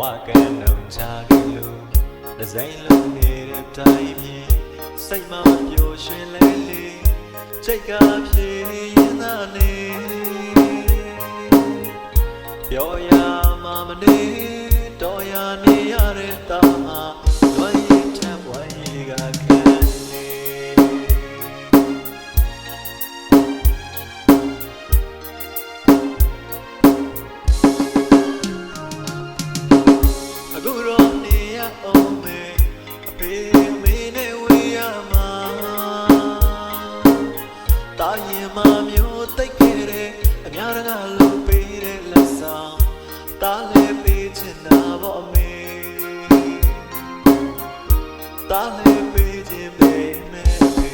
ဝကံနှုံချပြီလို့ဒဇိုင်းလုံးနေတဲ့တိုင်းပြည်စိတ်မပျော်ရွှင်လဲလေစိတ်ကဖြည့်ရင်သာနေပျော်ရမှာမနေတော်ရနေရတဲ့တာ ကားလို့ပေးတဲ့လက်ဆောင်တားလည်းပေးချင်တာပေါ့အမေတားလည်းပေးချင်ပေမဲ့အဖေ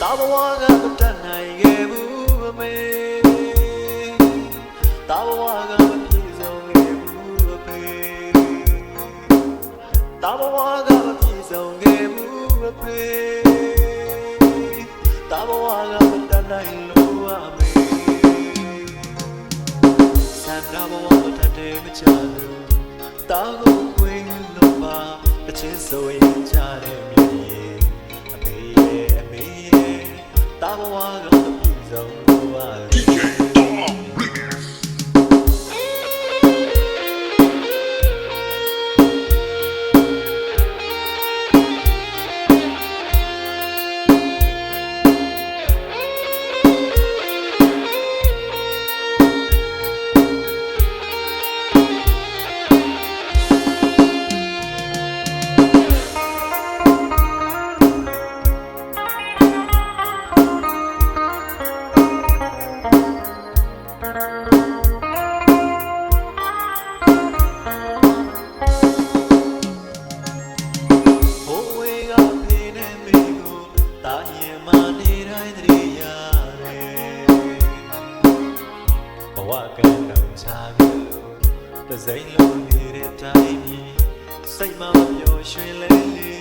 တာဘဝကမတတ်နိုင်ခဲ့ဘူးအမေတာဘဝကမပြည့်စုံခဲ့ဘူးအဖေတာဘဝကမပြည့်စုံခဲ့ဘူးအဖေတာဘဝကမ တတ်နိုင်လို့အမေစန္ဒဘဝမတတ်တယ်မချလို့တာကိုခွေလို့ပါအချင်းဆိုရင်ချတဲ့မြေကြီးအဖေရဲ့အမေရဲ့တာဘဝကမပြည့်စုံလို့အ ရင်မနေတိုင်းတည်းရတယ်ဘဝကံတော်ချာလို့တစိမ့်လုံးနေတဲ့တိုင်းကြီးစိတ်မပျော်ရွှင်လဲလေ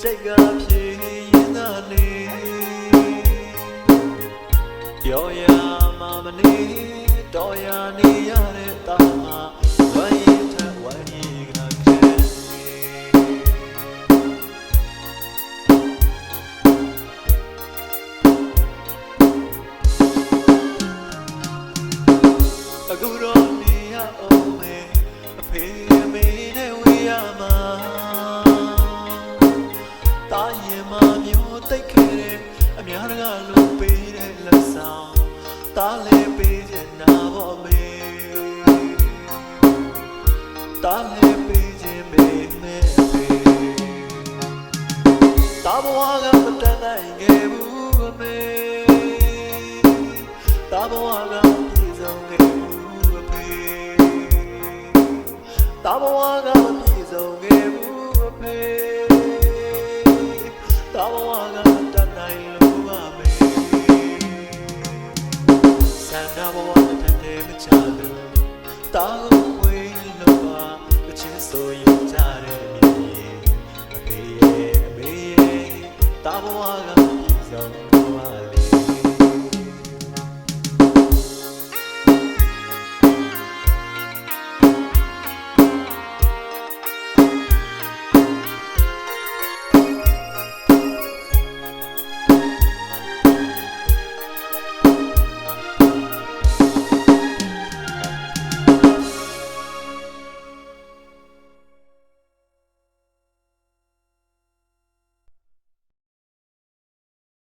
စိတ်ကဖြေရင်သာလေပြောရမှာမနေတော်ရနေရတဲ့တာမှာ အခုတော့နေရအောင်မယ်အဖေအမေနဲ့ဝေးရမှာတာရင်မမျိုးတိတ်ခဲ့တဲ့အများတကားလို့ပေးတဲ့လက်ဆောင်တားလည်းပေးချင်တာပေါ့မေတားလည်းပေးချင်ပေမဲ့အဖေတာဘဝကမတတ်နိုင်ခဲ့ဘူးအမေတာဘဝက တာဘဝကမပြေဆုံးခဲ့ဘူးအဖေတာဘဝကမတတ်နိုင်လို့အမေစန္ဒဘဝတတ်တယ်မချလို့တာကိုဝေးလို့ပါအချင်းဆိုရင်ကြတဲ့မြေအဖေရဲ့အမေရဲ့တာဘဝက